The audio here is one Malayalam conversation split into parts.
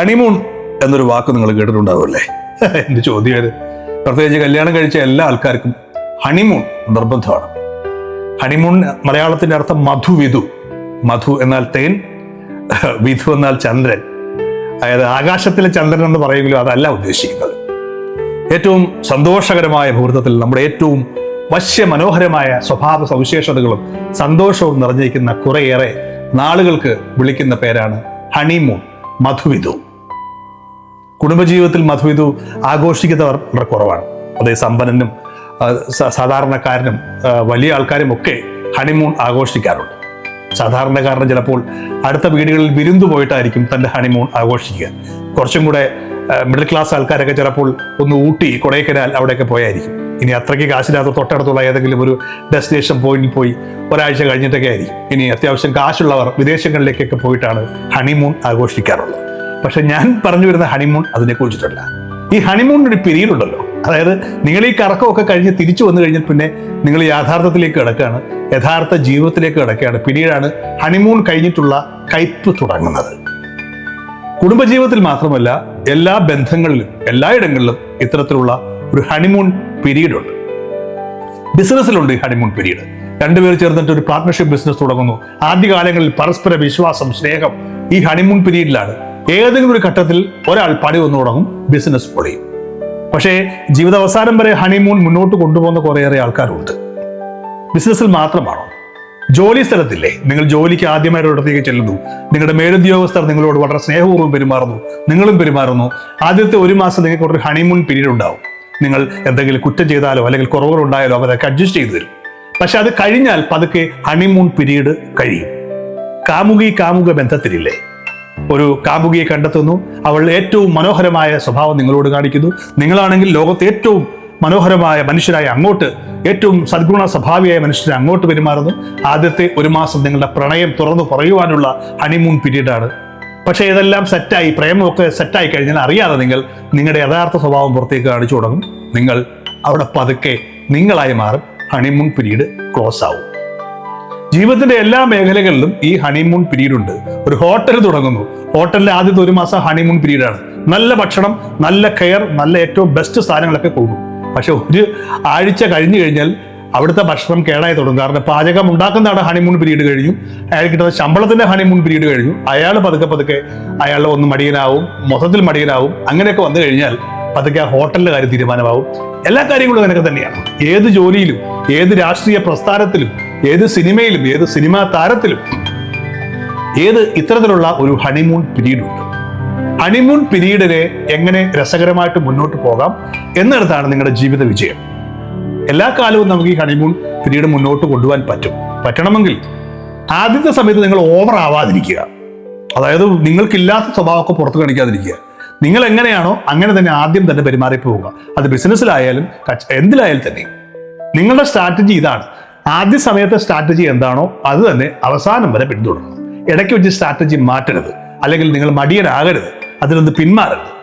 ഹണിമൂൺ എന്നൊരു വാക്ക് നിങ്ങൾ കേട്ടിട്ടുണ്ടാവുമല്ലേ? എന്റെ ചോദ്യം പ്രത്യേകിച്ച് കല്യാണം കഴിച്ച എല്ലാ ആൾക്കാർക്കും ഹണിമൂൺ നിർബന്ധമാണ്. ഹണിമൂൺ മലയാളത്തിന്റെ അർത്ഥം മധുവിധു മധു എന്നാൽ തേൻ വിധു എന്നാൽ ചന്ദ്രൻ. അതായത് ആകാശത്തിലെ ചന്ദ്രൻ എന്ന് പറയുമെങ്കിലും അതല്ല ഉദ്ദേശിക്കുന്നത്. ഏറ്റവും സന്തോഷകരമായ മുഹൂർത്തത്തിൽ നമ്മുടെ ഏറ്റവും വശ്യ മനോഹരമായ സ്വഭാവ സവിശേഷതകളും സന്തോഷവും നിറഞ്ഞിരിക്കുന്ന കുറേയേറെ നാളുകൾക്ക് വിളിക്കുന്ന പേരാണ് ഹണിമൂൺ മധുവിധു കുടുംബജീവിതത്തിൽ മധുവിധു ആഘോഷിക്കുന്നവർ വളരെ കുറവാണ്. അതേ സമ്പന്നനും സാധാരണക്കാരനും വലിയ ആൾക്കാരും ഒക്കെ ഹണിമൂൺ ആഘോഷിക്കാറുണ്ട്. സാധാരണക്കാരന് ചിലപ്പോൾ അടുത്ത വീടുകളിൽ വിരുന്നു പോയിട്ടായിരിക്കും തന്റെ ഹണിമൂൺ ആഘോഷിക്കുക. കുറച്ചും കൂടെ മിഡിൽ ക്ലാസ് ആൾക്കാരൊക്കെ ചിലപ്പോൾ ഒന്ന് ഊട്ടി കൊടൈക്കനാൽ അവിടെയൊക്കെ പോയായിരിക്കും. ഇനി അത്രയ്ക്ക് കാശില്ലാത്ത തൊട്ടടുത്തുള്ള ഏതെങ്കിലും ഒരു ഡെസ്റ്റിനേഷൻ പോയിന്റിൽ പോയി ഒരാഴ്ച കഴിഞ്ഞിട്ടൊക്കെ ആയിരിക്കും. ഇനി അത്യാവശ്യം കാശുള്ളവർ വിദേശങ്ങളിലേക്കൊക്കെ പോയിട്ടാണ് ഹണിമൂൺ ആഘോഷിക്കാറുള്ളത്. പക്ഷെ ഞാൻ പറഞ്ഞു വരുന്ന ഹണിമൂൺ അതിനെ കുറിച്ചിട്ടല്ല. ഈ ഹണിമൂണിനൊരു പിരീഡ് ഉണ്ടല്ലോ അതായത് നിങ്ങൾ ഈ കറക്കമൊക്കെ കഴിഞ്ഞ് തിരിച്ചു വന്നു കഴിഞ്ഞാൽ പിന്നെ നിങ്ങൾ യാഥാർത്ഥ്യത്തിലേക്ക് കിടക്കുകയാണ് യഥാർത്ഥ ജീവിതത്തിലേക്ക് കിടക്കുകയാണ്. പിന്നീടാണ് ഹണിമൂൺ കഴിഞ്ഞിട്ടുള്ള കയ്പ് തുടങ്ങുന്നത്. കുടുംബജീവിതത്തിൽ മാത്രമല്ല എല്ലാ ബന്ധങ്ങളിലും എല്ലായിടങ്ങളിലും ഇത്തരത്തിലുള്ള ഒരു ഹണിമൂൺ പീരീഡ് ഉണ്ട് ബിസിനസ്സിലുണ്ട് ഈ ഹണിമൂൺ പിരീഡ്. രണ്ടുപേർ ചേർന്നിട്ട് ഒരു പാർട്ട്ണർഷിപ്പ് ബിസിനസ് തുടങ്ങുന്നു. ആദ്യകാലങ്ങളിൽ പരസ്പര വിശ്വാസം സ്നേഹം ഈ ഹണിമൂൺ പീരീഡിലാണ്. ഏതെങ്കിലും ഒരു ഘട്ടത്തിൽ ഒരാൾ പണി വന്നു തുടങ്ങും ബിസിനസ് പൊളിയും. പക്ഷേ ജീവിതാവസാനം വരെ ഹണിമൂൺ മുന്നോട്ട് കൊണ്ടുപോകുന്ന കുറേയേറെ ആൾക്കാരുണ്ട്. ബിസിനസ്സിൽ മാത്രമാണോ? ജോലി സ്ഥലത്തില്ലേ? നിങ്ങൾ ജോലിക്ക് ആദ്യമായിട്ട് ഒരിടത്തേക്ക് ചെല്ലുന്നു. നിങ്ങളുടെ മേലുദ്യോഗസ്ഥർ നിങ്ങളോട് വളരെ സ്നേഹപൂർവം പെരുമാറുന്നു. നിങ്ങളും പെരുമാറുന്നു. ആദ്യത്തെ ഒരു മാസം നിങ്ങൾക്ക് ഒരു ഹണിമൂൺ പീരീഡ് ഉണ്ടാവും. നിങ്ങൾ എന്തെങ്കിലും കുറ്റം ചെയ്താലോ അല്ലെങ്കിൽ കുറവുകൾ ഉണ്ടായാലോ അവരൊക്കെ അഡ്ജസ്റ്റ് ചെയ്തു തരും. പക്ഷെ അത് കഴിഞ്ഞാൽ പതുക്കെ ഹണിമൂൺ പീരീഡ് കഴിയും. കാമുകി കാമുക ബന്ധത്തിലില്ലേ? ഒരു കാമുകിയെ കണ്ടെത്തുന്നു. അവൾ ഏറ്റവും മനോഹരമായ സ്വഭാവം നിങ്ങളോട് കാണിക്കുന്നു. നിങ്ങളാണെങ്കിൽ ലോകത്തെ ഏറ്റവും മനോഹരമായ മനുഷ്യരായ അങ്ങോട്ട് ഏറ്റവും സദ്ഗുണ സ്വഭാവിയായ മനുഷ്യരെ അങ്ങോട്ട് പെരുമാറുന്നു. ആദ്യത്തെ ഒരു മാസം നിങ്ങളുടെ പ്രണയം തുറന്നു പറയുവാനുള്ള ഹണിമൂൺ പീരീഡാണ്. പക്ഷേ ഇതെല്ലാം സെറ്റായി പ്രേമമൊക്കെ സെറ്റായി കഴിഞ്ഞാൽ അറിയാതെ നിങ്ങൾ നിങ്ങളുടെ യഥാർത്ഥ സ്വഭാവം പുറത്തേക്ക് കാണിച്ചു തുടങ്ങും. നിങ്ങൾ അവിടെ പതുക്കെ നിങ്ങളായി മാറും. ഹണിമൂൺ പീരീഡ് ക്ലോസ് ആവും. ജീവിതത്തിന്റെ എല്ലാ മേഖലകളിലും ഈ ഹണിമൂൺ പീരീഡ് ഉണ്ട്. ഒരു ഹോട്ടൽ തുടങ്ങുന്നു. ഹോട്ടലിലെ ആദ്യത്തെ ഒരു മാസം ഹണിമൂൺ പീരീഡാണ് നല്ല ഭക്ഷണം നല്ല കെയർ നല്ല ഏറ്റവും ബെസ്റ്റ് സാധനങ്ങളൊക്കെ പോകും. പക്ഷെ ഒരു ആഴ്ച കഴിഞ്ഞു കഴിഞ്ഞാൽ അവിടുത്തെ ഭക്ഷണം കേടായി തുടങ്ങും. കാരണം പാചകം ഉണ്ടാക്കുന്നതാണ് ഹണിമൂൺ പീരീഡ് കഴിഞ്ഞു. അയാൾ കിട്ടുന്ന ശമ്പളത്തിന്റെ ഹണിമൂൺ പീരീഡ് കഴിഞ്ഞു. അയാൾ പതുക്കെ പതുക്കെ അയാൾ ഒന്ന് മടിയനാവും മൊത്തത്തിൽ മടിയനാവും. അങ്ങനെയൊക്കെ വന്നു കഴിഞ്ഞാൽ പതുക്കെ ആ ഹോട്ടലിന്റെ കാര്യം തീരുമാനമാവും. എല്ലാ കാര്യങ്ങളും അങ്ങനെയൊക്കെ തന്നെയാണ്. ഏത് ജോലിയിലും ഏത് രാഷ്ട്രീയ പ്രസ്ഥാനത്തിലും ഏത് സിനിമയിലും ഏത് സിനിമാ താരത്തിലും ഏത് ഇത്തരത്തിലുള്ള ഒരു ഹണിമൂൺ പീരീഡ് ഉണ്ട്? ഹണിമൂൺ പിരീഡിനെ എങ്ങനെ രസകരമായിട്ട് മുന്നോട്ട് പോകാം എന്നിടത്താണ് നിങ്ങളുടെ ജീവിത വിജയം. എല്ലാ കാലവും നമുക്ക് ഈ ഹണിമൂൺ പിരീഡ് മുന്നോട്ട് കൊണ്ടുപോകാൻ പറ്റും. പറ്റണമെങ്കിൽ ആദ്യത്തെ സമയത്ത് നിങ്ങൾ ഓവർ ആവാതിരിക്കുക. അതായത് നിങ്ങൾക്കില്ലാത്ത സ്വഭാവമൊക്കെ പുറത്ത് കാണിക്കാതിരിക്കുക. നിങ്ങൾ എങ്ങനെയാണോ അങ്ങനെ തന്നെ ആദ്യം തന്നെ പെരുമാറി പോവുക അത് ബിസിനസ്സിലായാലും എന്തിലായാലും തന്നെ. നിങ്ങളുടെ സ്ട്രാറ്റജി ഇതാണ്. ആദ്യ സമയത്തെ സ്ട്രാറ്റജി എന്താണോ അത് തന്നെ അവസാനം വരെ പിന്തുടരണം. ഇടയ്ക്ക് വെച്ച് സ്ട്രാറ്റജി മാറ്റരുത്. അല്ലെങ്കിൽ നിങ്ങൾ മടിയനാകരുത്. അതിൽ നിന്ന് പിന്മാറരുത്.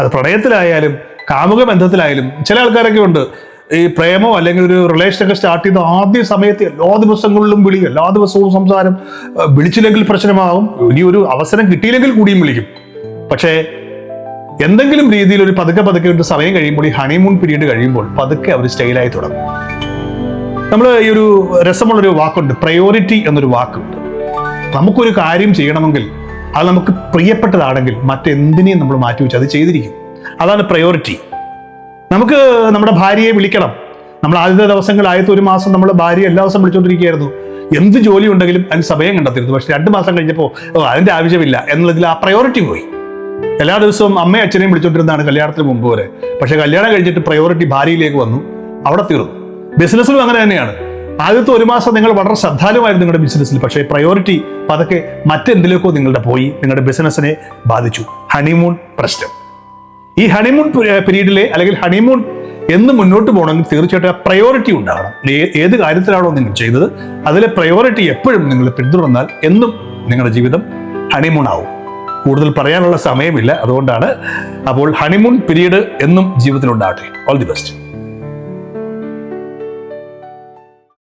അത് പ്രണയത്തിലായാലും കാമുക ബന്ധത്തിലായാലും ചില ആൾക്കാരൊക്കെ ഉണ്ട്. ഈ പ്രേമോ അല്ലെങ്കിൽ ഒരു റിലേഷനൊക്കെ സ്റ്റാർട്ട് ചെയ്ത ആദ്യ സമയത്ത് എല്ലാ ദിവസങ്ങളിലും വിളി എല്ലാ ദിവസവും സംസാരം വിളിച്ചില്ലെങ്കിൽ പ്രശ്നമാകും. ഇനി ഒരു അവസരം കിട്ടിയില്ലെങ്കിൽ കൂടിയും വിളിക്കും. പക്ഷേ എന്തെങ്കിലും രീതിയിൽ ഒരു പതുക്കെ പതുക്കെ ഒരു സമയം കഴിയുമ്പോൾ ഈ ഹണിമൂൺ പീരീഡ് കഴിയുമ്പോൾ പതുക്കെ അവർ സ്റ്റൈലായി തുടങ്ങും. നമ്മൾ ഈ ഒരു രസമുള്ളൊരു വാക്കുണ്ട്. പ്രയോറിറ്റി എന്നൊരു വാക്കുണ്ട്. നമുക്കൊരു കാര്യം ചെയ്യണമെങ്കിൽ അത് നമുക്ക് പ്രിയപ്പെട്ടതാണെങ്കിൽ മറ്റെന്തിനേയും നമ്മൾ മാറ്റി വെച്ച് അത് ചെയ്തിരിക്കും. അതാണ് പ്രയോറിറ്റി നമുക്ക് നമ്മുടെ ഭാര്യയെ വിളിക്കണം. നമ്മൾ ആദ്യത്തെ ദിവസങ്ങൾ ആദ്യത്തെ ഒരു മാസം നമ്മൾ ഭാര്യ എല്ലാ ദിവസവും വിളിച്ചുകൊണ്ടിരിക്കുകയായിരുന്നു എന്ത് ജോലി ഉണ്ടെങ്കിലും അതിന് സമയം കണ്ടെത്തിയിരുന്നു പക്ഷെ രണ്ട് മാസം കഴിഞ്ഞപ്പോൾ ഓ അതിന്റെ ആവശ്യമില്ല എന്നുള്ളതിൽ ആ പ്രയോറിറ്റി പോയി. എല്ലാ ദിവസവും അമ്മയും അച്ഛനെയും വിളിച്ചുകൊണ്ടിരുന്നതാണ് കല്യാണത്തിന് മുമ്പ് വരെ. പക്ഷേ കല്യാണം കഴിഞ്ഞിട്ട് പ്രയോറിറ്റി ഭാര്യയിലേക്ക് വന്നു. അവിടെ തീർന്നു. ബിസിനസ്സിലും അങ്ങനെ തന്നെയാണ്. ആദ്യത്തെ ഒരു മാസം നിങ്ങൾ വളരെ ശ്രദ്ധാലുമായിരുന്നു നിങ്ങളുടെ ബിസിനസ്സിൽ. പക്ഷേ പ്രയോറിറ്റി പതുക്കെ മറ്റെന്തിലേക്കോ നിങ്ങളുടെ പോയി. നിങ്ങളുടെ ബിസിനസ്സിനെ ബാധിച്ചു. ഹണിമൂൺ പ്രശ്നം. ഈ ഹണിമൂൺ പീരീഡിലെ അല്ലെങ്കിൽ ഹണിമൂൺ എന്ന് മുന്നോട്ട് പോകണമെങ്കിൽ തീർച്ചയായിട്ടും പ്രയോറിറ്റി ഉണ്ടാകണം. ഏത് കാര്യത്തിലാണോ നിങ്ങൾ ചെയ്തത് അതിലെ പ്രയോറിറ്റി എപ്പോഴും നിങ്ങൾ പിന്തുടർന്നാൽ എന്നും നിങ്ങളുടെ ജീവിതം ഹണിമൂൺ ആവും. കൂടുതൽ പറയാനുള്ള സമയമില്ല. അതുകൊണ്ടാണ് അപ്പോൾ ഹണിമൂൺ പീരീഡ് എന്നും ജീവിതത്തിൽ ഉണ്ടാകട്ടെ ഓൾ ദി ബെസ്റ്റ്